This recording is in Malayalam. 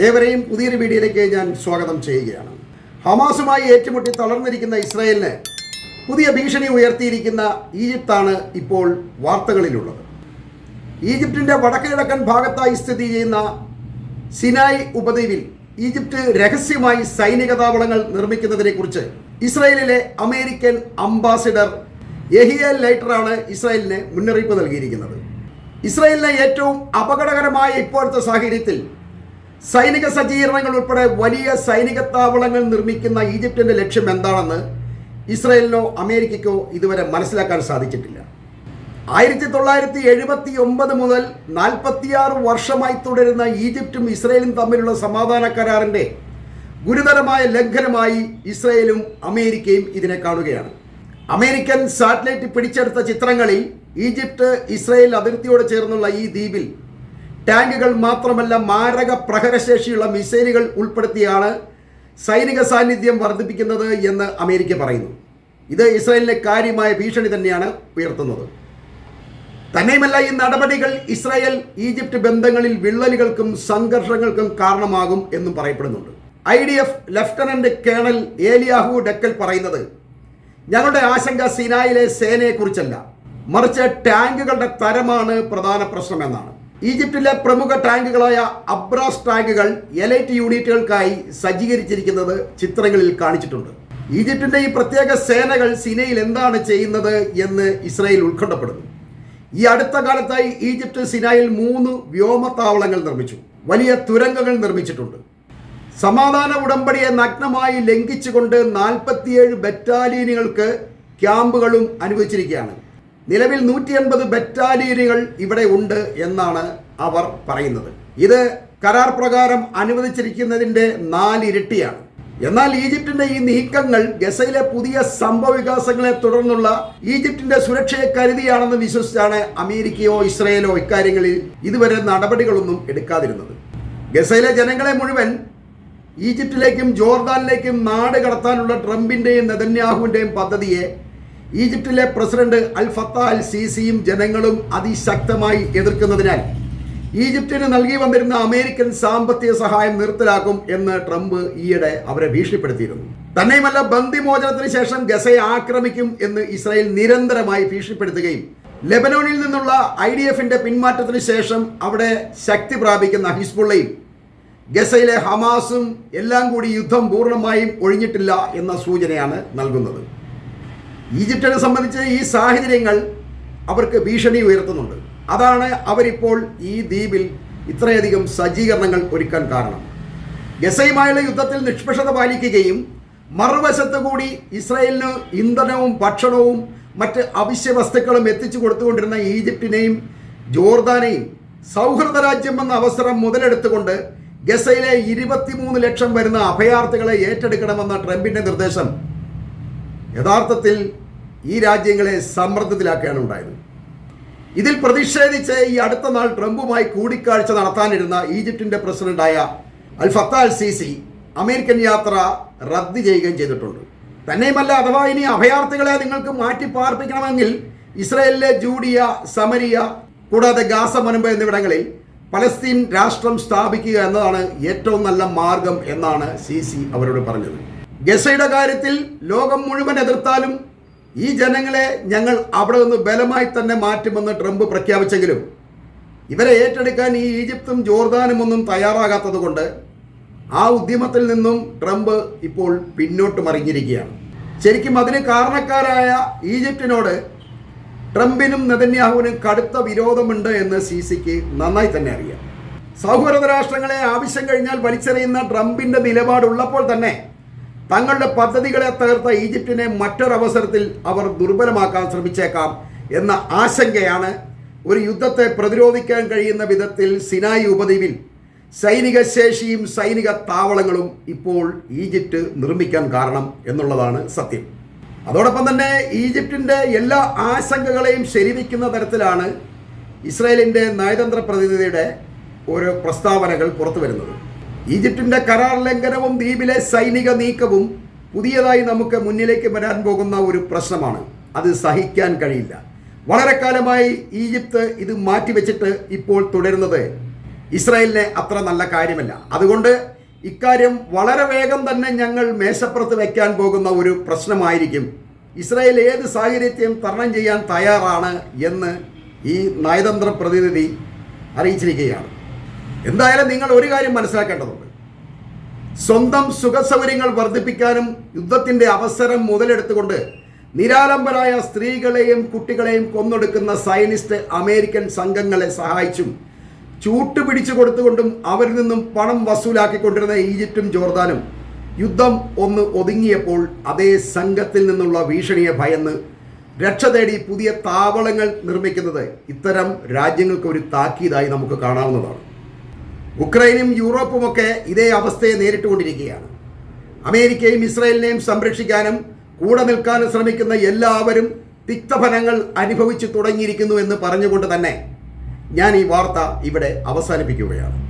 ഏവരെയും പുതിയൊരു വീഡിയോയിലേക്ക് ഞാൻ സ്വാഗതം ചെയ്യുകയാണ്. ഹമാസുമായി ഏറ്റുമുട്ടി തളർന്നിരിക്കുന്ന ഇസ്രായേലിന് പുതിയ ഭീഷണി ഉയർത്തിയിരിക്കുന്ന ഈജിപ്താണ് ഇപ്പോൾ വാർത്തകളിലുള്ളത്. ഈജിപ്തിന്റെ വടക്കുകിഴക്കൻ ഭാഗത്തായി സ്ഥിതി ചെയ്യുന്ന സിനായ് ഉപദ്വീപിൽ ഈജിപ്ത് രഹസ്യമായി സൈനിക താവളങ്ങൾ നിർമ്മിക്കുന്നതിനെക്കുറിച്ച് ഇസ്രായേലിലെ അമേരിക്കൻ അംബാസിഡർ യഹിയൽ ലൈറ്ററാണ് ഇസ്രായേലിന് മുന്നറിയിപ്പ് നൽകിയിരിക്കുന്നത്. ഇസ്രായേലിലെ ഏറ്റവും അപകടകരമായ ഇപ്പോഴത്തെ സാഹചര്യത്തിൽ സൈനിക സജ്ജീകരണങ്ങൾ ഉൾപ്പെടെ വലിയ സൈനിക താവളങ്ങൾ നിർമ്മിക്കുന്ന ഈജിപ്തിന്റെ ലക്ഷ്യം എന്താണെന്ന് ഇസ്രയേലിനോ അമേരിക്കയ്ക്കോ ഇതുവരെ മനസ്സിലാക്കാൻ സാധിച്ചിട്ടില്ല. ആയിരത്തി തൊള്ളായിരത്തി എഴുപത്തി ഒമ്പത് മുതൽ നാൽപ്പത്തിയാറ് വർഷമായി തുടരുന്ന ഈജിപ്തും ഇസ്രയേലും തമ്മിലുള്ള സമാധാന കരാറിന്റെ ഗുരുതരമായ ലംഘനമായി ഇസ്രയേലും അമേരിക്കയും ഇതിനെ കാണുകയാണ്. അമേരിക്കൻ സാറ്റലൈറ്റ് പിടിച്ചെടുത്ത ചിത്രങ്ങളിൽ ഈജിപ്ത് ഇസ്രയേൽ അതിർത്തിയോട് ചേർന്നുള്ള ഈ ദ്വീപിൽ ടാങ്കുകൾ മാത്രമല്ല മാരക പ്രഹരശേഷിയുള്ള മിസൈലുകൾ ഉൾപ്പെടുത്തിയാണ് സൈനിക സാന്നിധ്യം വർദ്ധിപ്പിക്കുന്നത് എന്ന് അമേരിക്ക പറയുന്നു. ഇത് ഇസ്രായേലിനെ കാര്യമായ ഭീഷണി തന്നെയാണ് ഉയർത്തുന്നത്. തന്നെയുമല്ല ഈ നടപടികൾ ഇസ്രായേൽ ഈജിപ്ത് ബന്ധങ്ങളിൽ വിള്ളലുകൾക്കും സംഘർഷങ്ങൾക്കും കാരണമാകും എന്നും പറയപ്പെടുന്നുണ്ട്. I D F lieutenant colonel Eliyahu Dekel പറയുന്നത് ഞങ്ങളുടെ ആശങ്ക സിനായിലെ സേനയെക്കുറിച്ചല്ല. മറിച്ച് ടാങ്കുകളുടെ തരമാണ് പ്രധാന പ്രശ്നമെന്നാണ്. ഈജിപ്തിലെ പ്രമുഖ ടാങ്കുകളായ അബ്രാസ് ടാങ്കുകൾ എലൈറ്റ് യൂണിറ്റുകൾക്കായി സജ്ജീകരിച്ചിരിക്കുന്നത് ചിത്രങ്ങളിൽ കാണിച്ചിട്ടുണ്ട്. ഈജിപ്തിന്റെ ഈ പ്രത്യേക സേനകൾ സിനയിൽ എന്താണ് ചെയ്യുന്നത് എന്ന് ഇസ്രായേൽ ഉത്കണ്ഠപ്പെടുന്നു. ഈ അടുത്ത കാലത്തായി ഈജിപ്ത് സിനായിൽ മൂന്ന് വ്യോമത്താവളങ്ങൾ നിർമ്മിച്ചു. വലിയ തുരങ്കങ്ങൾ നിർമ്മിച്ചിട്ടുണ്ട്. സമാധാന ഉടമ്പടിയെ നഗ്നമായി ലംഘിച്ചുകൊണ്ട് നാൽപ്പത്തിയേഴ് ബറ്റാലിയനുകൾക്ക് ക്യാമ്പുകളും അനുവദിച്ചിരിക്കുകയാണ്. നിലവിൽ നൂറ്റി എൺപത് ബറ്റാലിയനുകൾ ഇവിടെ ഉണ്ട് എന്നാണ് അവർ പറയുന്നത്. ഇത് കരാർ പ്രകാരം അനുവദിച്ചിരിക്കുന്നതിന്റെ നാലിരട്ടിയാണ്. എന്നാൽ ഈജിപ്തിന്റെ ഈ നീക്കങ്ങൾ ഗസയിലെ പുതിയ സംഭവ വികാസങ്ങളെ തുടർന്നുള്ള ഈജിപ്തിന്റെ സുരക്ഷയെ കരുതിയാണെന്ന് വിശ്വസിച്ചാണ് അമേരിക്കയോ ഇസ്രയേലോ ഇക്കാര്യങ്ങളിൽ ഇതുവരെ നടപടികളൊന്നും എടുക്കാതിരുന്നത്. ഗസയിലെ ജനങ്ങളെ മുഴുവൻ ഈജിപ്തിലേക്കും ജോർദാനിലേക്കും നാട് കടത്താനുള്ള ട്രംപിന്റെയും നെതന്യാഹുവിന്റെയും പദ്ധതിയെ ഈജിപ്തിലെ പ്രസിഡന്റ് അൽ ഫത്ത അൽ സിസിയും ജനങ്ങളും അതിശക്തമായി എതിർക്കുന്നതിനാൽ ഈജിപ്തിന് നൽകി വന്നിരുന്ന അമേരിക്കൻ സാമ്പത്തിക സഹായം നിർത്തലാക്കും എന്ന് ട്രംപ് ഈയിടെ അവരെ ഭീഷണിപ്പെടുത്തിയിരുന്നു. തന്നെയുമല്ല ബന്ദിമോചനത്തിന് ശേഷം ഗസയെ ആക്രമിക്കും എന്ന് ഇസ്രായേൽ നിരന്തരമായി ഭീഷണിപ്പെടുത്തുകയും ലെബനോണിൽ നിന്നുള്ള ഐ ഡി എഫിന്റെ പിന്മാറ്റത്തിന് ശേഷം അവിടെ ശക്തി പ്രാപിക്കുന്ന ഹിസ്ബുള്ളയും ഗസയിലെ ഹമാസും എല്ലാം കൂടി യുദ്ധം പൂർണമായും ഒഴിഞ്ഞിട്ടില്ല എന്ന സൂചനയാണ് നൽകുന്നത്. ഈജിപ്തിനെ സംബന്ധിച്ച് ഈ സാഹചര്യങ്ങൾ അവർക്ക് ഭീഷണി ഉയർത്തുന്നുണ്ട്. അതാണ് അവരിപ്പോൾ ഈ ദ്വീപിൽ ഇത്രയധികം സജ്ജീകരണങ്ങൾ ഒരുക്കാൻ കാരണം. ഗസയുമായുള്ള യുദ്ധത്തിൽ നിഷ്പക്ഷത പാലിക്കുകയും മറുവശത്ത് കൂടി ഇസ്രായേലിന് ഇന്ധനവും ഭക്ഷണവും മറ്റ് അവശ്യ വസ്തുക്കളും എത്തിച്ചു കൊടുത്തുകൊണ്ടിരുന്ന ഈജിപ്തിനെയും ജോർദാനെയും സൗഹൃദ രാജ്യം എന്ന അവസരം മുതലെടുത്തുകൊണ്ട് ഗസയിലെ ഇരുപത്തിമൂന്ന് ലക്ഷം വരുന്ന അഭയാർത്ഥികളെ ഏറ്റെടുക്കണമെന്ന ട്രംപിന്റെ നിർദ്ദേശം യഥാർത്ഥത്തിൽ ഈ രാജ്യങ്ങളെ സമ്മർദ്ദത്തിലാക്കുകയാണ് ഉണ്ടായത്. ഇതിൽ പ്രതിഷേധിച്ച് ഈ അടുത്ത നാൾ ട്രംപുമായി കൂടിക്കാഴ്ച നടത്താനിരുന്ന ഈജിപ്തിന്റെ പ്രസിഡന്റായ അൽ ഫത്ത അൽ സീസി അമേരിക്കൻ യാത്ര റദ്ദ് ചെയ്യുകയും ചെയ്തിട്ടുണ്ട്. തന്നെയുമല്ല അഥവാ ഇനി അഭയാർത്ഥികളെ നിങ്ങൾക്ക് മാറ്റി പാർപ്പിക്കണമെങ്കിൽ ഇസ്രയേലിലെ ജൂഡിയ സമരിയ കൂടാതെ ഗാസ മുനമ്പ് എന്നിവിടങ്ങളിൽ പലസ്തീൻ രാഷ്ട്രം സ്ഥാപിക്കുക എന്നതാണ് ഏറ്റവും നല്ല മാർഗം എന്നാണ് സി സി അവരോട് പറഞ്ഞത്. ഗസയുടെ കാര്യത്തിൽ ലോകം മുഴുവൻ എതിർത്താലും ഈ ജനങ്ങളെ ഞങ്ങൾ അവിടെ നിന്ന് ബലമായി തന്നെ മാറ്റുമെന്ന് ട്രംപ് പ്രഖ്യാപിച്ചെങ്കിലും ഇവരെ ഏറ്റെടുക്കാൻ ഈ ഈജിപ്തും ജോർദാനും ഒന്നും തയ്യാറാകാത്തത് കൊണ്ട് ആ ഉദ്യമത്തിൽ നിന്നും ട്രംപ് ഇപ്പോൾ പിന്നോട്ട് മറിഞ്ഞിരിക്കുകയാണ്. ശരിക്കും അതിന് കാരണക്കാരായ ഈജിപ്തിനോട് ട്രംപിനും നെതന്യാഹുവിനും കടുത്ത വിരോധമുണ്ട് എന്ന് സി സിക്ക് നന്നായി തന്നെ അറിയാം. സൗഹൃദ രാഷ്ട്രങ്ങളെ ആവശ്യം കഴിഞ്ഞാൽ വലിച്ചെറിയുന്ന ട്രംപിന്റെ നിലപാടുള്ളപ്പോൾ തന്നെ തങ്ങളുടെ പദ്ധതികളെ തകർത്ത ഈജിപ്തിനെ മറ്റൊരവസരത്തിൽ അവർ ദുർബലമാക്കാൻ ശ്രമിച്ചേക്കാം എന്ന ആശങ്കയാണ് ഒരു യുദ്ധത്തെ പ്രതിരോധിക്കാൻ കഴിയുന്ന വിധത്തിൽ സിനായി ഉപദ്വീപിൽ സൈനിക ശേഷിയും സൈനിക താവളങ്ങളും ഇപ്പോൾ ഈജിപ്റ്റ് നിർമ്മിക്കാൻ കാരണം എന്നുള്ളതാണ് സത്യം. അതോടൊപ്പം തന്നെ ഈജിപ്തിന്റെ എല്ലാ ആശങ്കകളെയും ശരിവയ്ക്കുന്ന തരത്തിലാണ് ഇസ്രായേലിന്റെ നയതന്ത്ര പ്രതിനിധിയുടെ ഓരോ പ്രസ്താവനകൾ പുറത്തു വരുന്നത് ഈജിപ്തിന്റെ കരാർ ലംഘനവും ദ്വീപിലെ സൈനിക നീക്കവും പുതിയതായി നമുക്ക് മുന്നിലേക്ക് വരാൻ പോകുന്ന ഒരു പ്രശ്നമാണ്. അത് സഹിക്കാൻ കഴിയില്ല. വളരെ കാലമായി ഈജിപ്ത് ഇത് മാറ്റിവെച്ചിട്ട് ഇപ്പോൾ തുടരുന്നത് ഇസ്രായേലിനെ അത്ര നല്ല കാര്യമല്ല. അതുകൊണ്ട് ഇക്കാര്യം വളരെ വേഗം തന്നെ ഞങ്ങൾ മേശപ്പുറത്ത് വയ്ക്കാൻ പോകുന്ന ഒരു പ്രശ്നമായിരിക്കും. ഇസ്രായേൽ ഏത് സാഹചര്യത്തെയും തരണം ചെയ്യാൻ തയ്യാറാണ് എന്ന് ഈ നയതന്ത്ര പ്രതിനിധി അറിയിച്ചിരിക്കുകയാണ്. എന്തായാലും നിങ്ങൾ ഒരു കാര്യം മനസ്സിലാക്കേണ്ടതുണ്ട്. സ്വന്തം സുഖസൗകര്യങ്ങൾ വർദ്ധിപ്പിക്കാനും യുദ്ധത്തിന്റെ അവസരം മുതലെടുത്തുകൊണ്ട് നിരാലംബരായ സ്ത്രീകളെയും കുട്ടികളെയും കൊന്നൊടുക്കുന്ന സയനിസ്റ്റ് അമേരിക്കൻ സംഘങ്ങളെ സഹായിച്ചും ചൂട്ടുപിടിച്ചു കൊടുത്തുകൊണ്ടും അവരിൽ നിന്നും പണം വസൂലാക്കിക്കൊണ്ടിരുന്ന ഈജിപ്തും ജോർദാനും യുദ്ധം ഒന്ന് ഒതുങ്ങിയപ്പോൾ അതേ സംഘത്തിൽ നിന്നുള്ള ഭീഷണിയെ ഭയന്ന് രക്ഷ തേടി പുതിയ താവളങ്ങൾ നിർമ്മിക്കുന്നത് ഇത്തരം രാജ്യങ്ങൾക്ക് ഒരു താക്കീതായി നമുക്ക് കാണാവുന്നതാണ്. ഉക്രൈനും യൂറോപ്പുമൊക്കെ ഇതേ അവസ്ഥയെ നേരിട്ടുകൊണ്ടിരിക്കുകയാണ്. അമേരിക്കയും ഇസ്രായേലിനെയും സംരക്ഷിക്കാനും കൂടെ നിൽക്കാനും ശ്രമിക്കുന്ന എല്ലാവരും തിക്തഫലങ്ങൾ അനുഭവിച്ചു തുടങ്ങിയിരിക്കുന്നു എന്ന് പറഞ്ഞുകൊണ്ട് തന്നെ ഞാൻ ഈ വാർത്ത ഇവിടെ അവസാനിപ്പിക്കുകയാണ്.